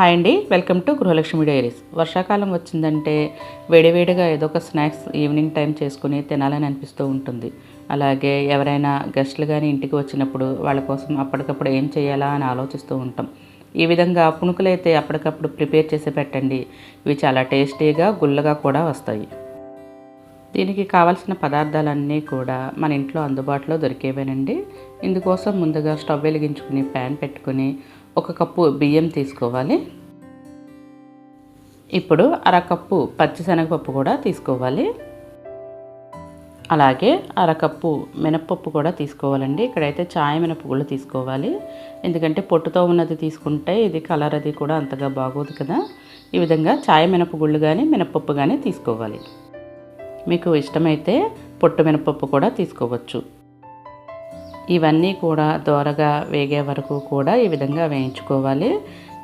Hi అండి welcome to Gruhalakshmi diaries. వర్షాకాలం వచ్చిందంటే వేడివేడిగా ఏదో ఒక స్నాక్స్ ఈవినింగ్ టైం చేసుకుని తినాలని అనిపిస్తూ ఉంటుంది. అలాగే ఎవరైనా గెస్టులు కానీ ఇంటికి వచ్చినప్పుడు వాళ్ళ కోసం అప్పటికప్పుడు ఏం చేయాలా అని ఆలోచిస్తూ ఉంటాం. ఈ విధంగా పునుకులైతే అప్పటికప్పుడు ప్రిపేర్ చేసి పెట్టండి. ఇవి చాలా టేస్టీగా గుల్లగా కూడా వస్తాయి. దీనికి కావాల్సిన పదార్థాలన్నీ కూడా మన ఇంట్లో అందుబాటులో దొరికేవేనండి. ఇందుకోసం ముందుగా స్టవ్ వెలిగించుకుని ప్యాన్ పెట్టుకుని ఒక కప్పు బియ్యం తీసుకోవాలి. ఇప్పుడు అరకప్పు పచ్చిశనగపప్పు కూడా తీసుకోవాలి. అలాగే అరకప్పు మినప్పప్పు కూడా తీసుకోవాలండి. ఇక్కడైతే చాయ్ మినపగుళ్ళు తీసుకోవాలి. ఎందుకంటే పొట్టుతో ఉన్నది తీసుకుంటే ఇది కలర్ అది కూడా అంతగా బాగోదు కదా. ఈ విధంగా చాయ్ మినపగుళ్ళు కానీ మినప్పప్పు కానీ తీసుకోవాలి. మీకు ఇష్టమైతే పొట్టు మినపప్పు కూడా తీసుకోవచ్చు. ఇవన్నీ కూడా దోరగా వేగే వరకు కూడా ఈ విధంగా వేయించుకోవాలి.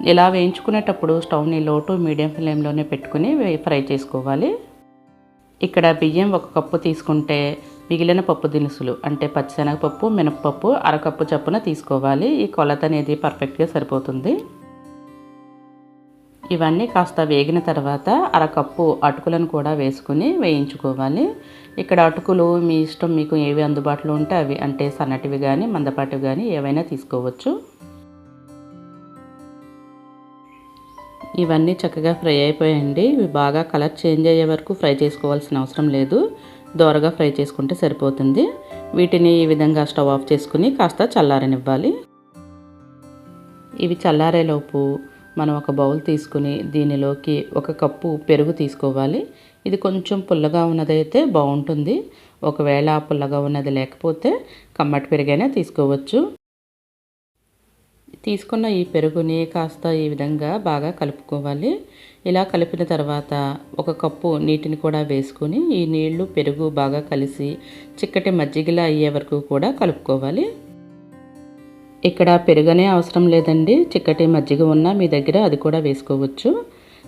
ఇలా వేయించుకునేటప్పుడు స్టవ్ని లో టు మీడియం ఫ్లేమ్లోనే పెట్టుకుని ఫ్రై చేసుకోవాలి. ఇక్కడ బియ్యం ఒక కప్పు తీసుకుంటే మిగిలిన పప్పు దినుసులు అంటే పచ్చిశనగపప్పు మినప్పప్పు అరకప్పు చప్పున తీసుకోవాలి. ఈ కొలత అనేది పర్ఫెక్ట్గా సరిపోతుంది. ఇవన్నీ కాస్త వేగిన తర్వాత అరకప్పు అటుకులను కూడా వేసుకుని వేయించుకోవాలి. ఇక్కడ అటుకులు మీ ఇష్టం మీకు ఏవి అందుబాటులో ఉంటే అవి అంటే సన్నటివి కానీ మందపాటివి కానీ ఏవైనా తీసుకోవచ్చు. ఇవన్నీ చక్కగా ఫ్రై అయిపోయాయండి. ఇవి బాగా కలర్ చేంజ్ అయ్యే వరకు ఫ్రై చేసుకోవాల్సిన అవసరం లేదు. దోరగా ఫ్రై చేసుకుంటే సరిపోతుంది. వీటిని ఈ విధంగా స్టవ్ ఆఫ్ చేసుకుని కాస్త చల్లారనివ్వాలి. ఇవి చల్లారేలోపు మనం ఒక బౌల్ తీసుకుని దీనిలోకి ఒక కప్పు పెరుగు తీసుకోవాలి. ఇది కొంచెం పుల్లగా ఉన్నదైతే బాగుంటుంది. ఒకవేళ పుల్లగా ఉన్నది లేకపోతే కమ్మటి పెరుగైనా తీసుకోవచ్చు. తీసుకున్న ఈ పెరుగుని కాస్త ఈ విధంగా బాగా కలుపుకోవాలి. ఇలా కలిపిన తర్వాత ఒక కప్పు నీటిని కూడా వేసుకొని ఈ నీళ్ళు పెరుగు బాగా కలిసి చిక్కటి మజ్జిగలా అయ్యే వరకు కూడా కలుపుకోవాలి. ఇక్కడ పెరుగనే అవసరం లేదండి. చిక్కటి మజ్జిగ ఉన్నా మీ దగ్గర అది కూడా వేసుకోవచ్చు.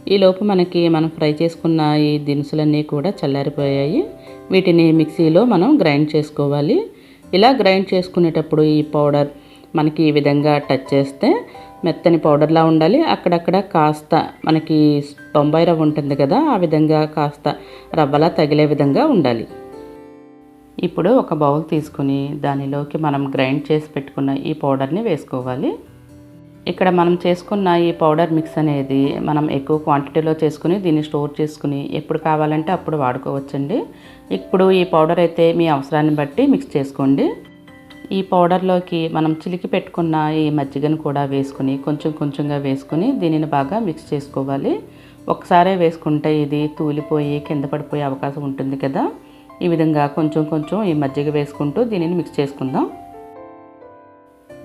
ఈలోపు మనకి మనం ఫ్రై చేసుకున్న ఈ దినుసులన్నీ కూడా చల్లారిపోయాయి. వీటిని మిక్సీలో మనం గ్రైండ్ చేసుకోవాలి. ఇలా గ్రైండ్ చేసుకునేటప్పుడు ఈ పౌడర్ మనకి ఈ విధంగా టచ్ చేస్తే మెత్తని పౌడర్లా ఉండాలి. అక్కడక్కడ కాస్త మనకి బొంబాయి రవ్వ ఉంటుంది కదా ఆ విధంగా కాస్త రవ్వలా తగిలే విధంగా ఉండాలి. ఇప్పుడు ఒక బౌల్ తీసుకుని దానిలోకి మనం గ్రైండ్ చేసి పెట్టుకున్న ఈ పౌడర్ని వేసుకోవాలి. ఇక్కడ మనం చేసుకున్న ఈ పౌడర్ మిక్స్ అనేది మనం ఎక్కువ క్వాంటిటీలో చేసుకుని దీన్ని స్టోర్ చేసుకుని ఎప్పుడు కావాలంటే అప్పుడు వాడుకోవచ్చండి. ఇప్పుడు ఈ పౌడర్ అయితే మీ అవసరాన్ని బట్టి మిక్స్ చేసుకోండి. ఈ పౌడర్లోకి మనం చిలికి పెట్టుకున్న ఈ మజ్జిగను కూడా వేసుకుని కొంచెం కొంచెంగా వేసుకుని దీనిని బాగా మిక్స్ చేసుకోవాలి. ఒకసారే వేసుకుంటే ఇది తూలిపోయి కింద పడిపోయే అవకాశం ఉంటుంది కదా. ఈ విధంగా కొంచెం కొంచెం ఈ మజ్జిగ వేసుకుంటూ దీనిని మిక్స్ చేసుకుందాం.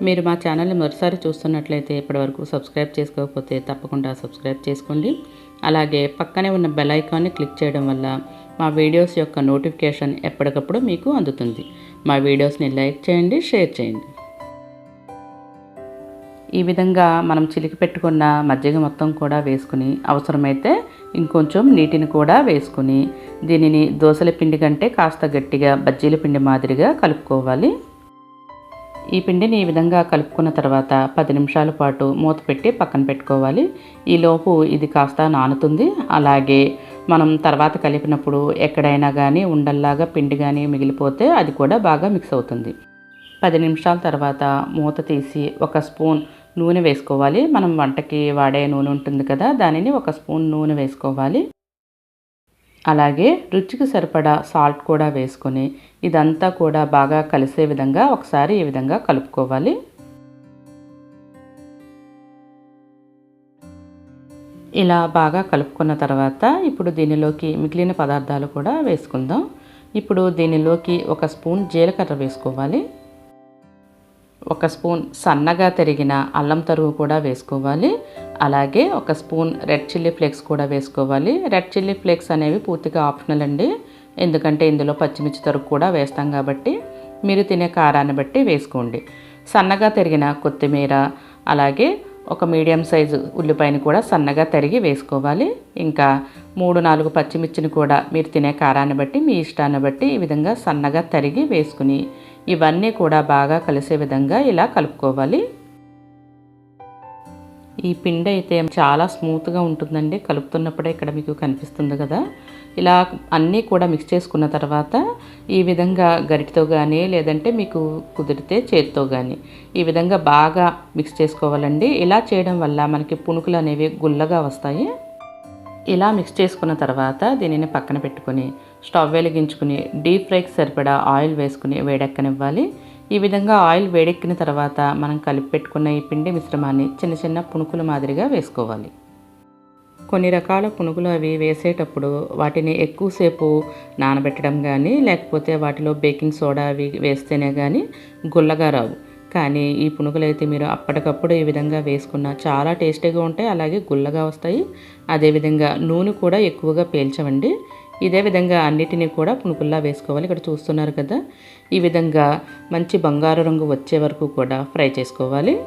మీరు మా ఛానల్ని మరోసారి చూస్తున్నట్లయితే ఇప్పటివరకు సబ్స్క్రైబ్ చేసుకోకపోతే తప్పకుండా సబ్స్క్రైబ్ చేసుకోండి. అలాగే పక్కనే ఉన్న బెల్ ఐకాన్ని క్లిక్ చేయడం వల్ల మా వీడియోస్ యొక్క నోటిఫికేషన్ ఎప్పటికప్పుడు మీకు అందుతుంది. మా వీడియోస్ని లైక్ చేయండి షేర్ చేయండి. ఈ విధంగా మనం చిలికి పెట్టుకున్న మజ్జిగ మొత్తం కూడా వేసుకుని అవసరమైతే ఇంకొంచెం నీటిని కూడా వేసుకుని దీనిని దోసల పిండి కంటే కాస్త గట్టిగా బజ్జీల పిండి మాదిరిగా కలుపుకోవాలి. ఈ పిండిని ఈ విధంగా కలుపుకున్న తర్వాత పది నిమిషాల పాటు మూత పెట్టి పక్కన పెట్టుకోవాలి. ఈలోపు ఇది కాస్త నానుతుంది. అలాగే మనం తర్వాత కలిపినప్పుడు ఎక్కడైనా కానీ ఉండల్లాగా పిండి కానీ మిగిలిపోతే అది కూడా బాగా మిక్స్ అవుతుంది. పది నిమిషాల తర్వాత మూత తీసి ఒక స్పూన్ నూనె వేసుకోవాలి. మనం వంటకి వాడే నూనె ఉంటుంది కదా దానిని ఒక స్పూన్ నూనె వేసుకోవాలి. అలాగే రుచికి సరిపడా సాల్ట్ కూడా వేసుకొని ఇదంతా కూడా బాగా కలిసే విధంగా ఒకసారి ఈ విధంగా కలుపుకోవాలి. ఇలా బాగా కలుపుకున్న తర్వాత ఇప్పుడు దీనిలోకి మిగిలిన పదార్థాలు కూడా వేసుకుందాం. ఇప్పుడు దీనిలోకి ఒక స్పూన్ జీలకర్ర వేసుకోవాలి. ఒక స్పూన్ సన్నగా తరిగిన అల్లం తరుగు కూడా వేసుకోవాలి. అలాగే ఒక స్పూన్ రెడ్ చిల్లీ ఫ్లేక్స్ కూడా వేసుకోవాలి. రెడ్ చిల్లీ ఫ్లేక్స్ అనేవి పూర్తిగా ఆప్షనల్ అండి. ఎందుకంటే ఇందులో పచ్చిమిర్చి తరుగు కూడా వేస్తాం కాబట్టి మీరు తినే కారాన్ని బట్టి వేసుకోండి. సన్నగా తరిగిన కొత్తిమీర అలాగే ఒక మీడియం సైజు ఉల్లిపాయని కూడా సన్నగా తరిగి వేసుకోవాలి. ఇంకా మూడు నాలుగు పచ్చిమిర్చిని కూడా మీరు తినే కారాన్ని బట్టి మీ ఇష్టాన్ని బట్టి ఈ విధంగా సన్నగా తరిగి వేసుకుని ఇవన్నీ కూడా బాగా కలిసే విధంగా ఇలా కలుపుకోవాలి. ఈ పిండి అయితే చాలా స్మూత్గా ఉంటుందండి. కలుపుతున్నప్పుడే ఇక్కడ మీకు కనిపిస్తుంది కదా. ఇలా అన్నీ కూడా మిక్స్ చేసుకున్న తర్వాత ఈ విధంగా గరిటితో కానీ లేదంటే మీకు కుదిరితే చేతితో కానీ ఈ విధంగా బాగా మిక్స్ చేసుకోవాలండి. ఇలా చేయడం వల్ల మనకి పుణుకులు అనేవి గుల్లగా వస్తాయి. ఇలా మిక్స్ చేసుకున్న తర్వాత దీనిని పక్కన పెట్టుకొని స్టవ్ వెలిగించుకుని డీప్ ఫ్రైకి సరిపడా ఆయిల్ వేసుకుని వేడెక్కనివ్వాలి. ఈ విధంగా ఆయిల్ వేడెక్కిన తర్వాత మనం కలిపి పెట్టుకున్న ఈ పిండి మిశ్రమాన్ని చిన్న చిన్న పునుకుల మాదిరిగా వేసుకోవాలి. కొన్ని రకాల పునుగులు అవి వేసేటప్పుడు వాటిని ఎక్కువసేపు నానబెట్టడం కానీ లేకపోతే వాటిలో బేకింగ్ సోడా అవి వేస్తేనే కానీ గుల్లగా రావు. కానీ ఈ పునుగులు అయితే మీరు అప్పటికప్పుడు ఈ విధంగా వేసుకున్న చాలా టేస్టీగా ఉంటాయి అలాగే గుల్లగా వస్తాయి. అదేవిధంగా నూనె కూడా ఎక్కువగా పీల్చవండి. ఇదే విధంగా అన్నిటినీ కూడా పునుకుల్లా వేసుకోవాలి. ఇక్కడ చూస్తున్నారు కదా ఈ విధంగా మంచి బంగారు రంగు వచ్చే వరకు కూడా ఫ్రై చేసుకోవాలి.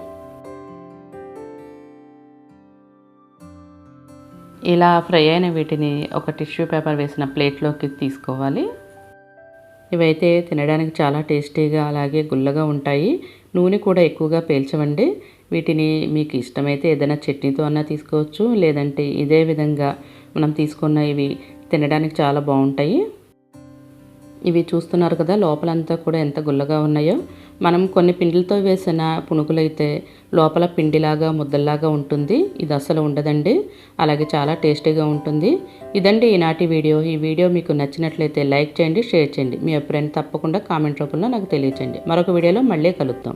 ఇలా ఫ్రై అయిన వీటిని ఒక టిష్యూ పేపర్ వేసిన ప్లేట్లోకి తీసుకోవాలి. ఇవైతే తినడానికి చాలా టేస్టీగా అలాగే గుల్లగా ఉంటాయి. నూనె కూడా ఎక్కువగా పీల్చవండి. వీటిని మీకు ఇష్టమైతే ఏదైనా చట్నీతో అన్నా తీసుకోవచ్చు. లేదంటే ఇదే విధంగా మనం తీసుకున్న ఇవి తినడానికి చాలా బాగుంటాయి. ఇవి చూస్తున్నారు కదా లోపలంతా కూడా ఎంత గుల్లగా ఉన్నాయో. మనం కొన్ని పిండిలతో వేసిన పునుకులైతే లోపల పిండిలాగా ముద్దల్లాగా ఉంటుంది. ఇది అసలు ఉండదండి. అలాగే చాలా టేస్టీగా ఉంటుంది. ఇదండి ఈనాటి వీడియో. ఈ వీడియో మీకు నచ్చినట్లయితే లైక్ చేయండి షేర్ చేయండి. మీ అభిప్రాయం తప్పకుండా కామెంట్ రూపంలో నాకు తెలియచేయండి. మరొక వీడియోలో మళ్ళీ కలుద్దాం.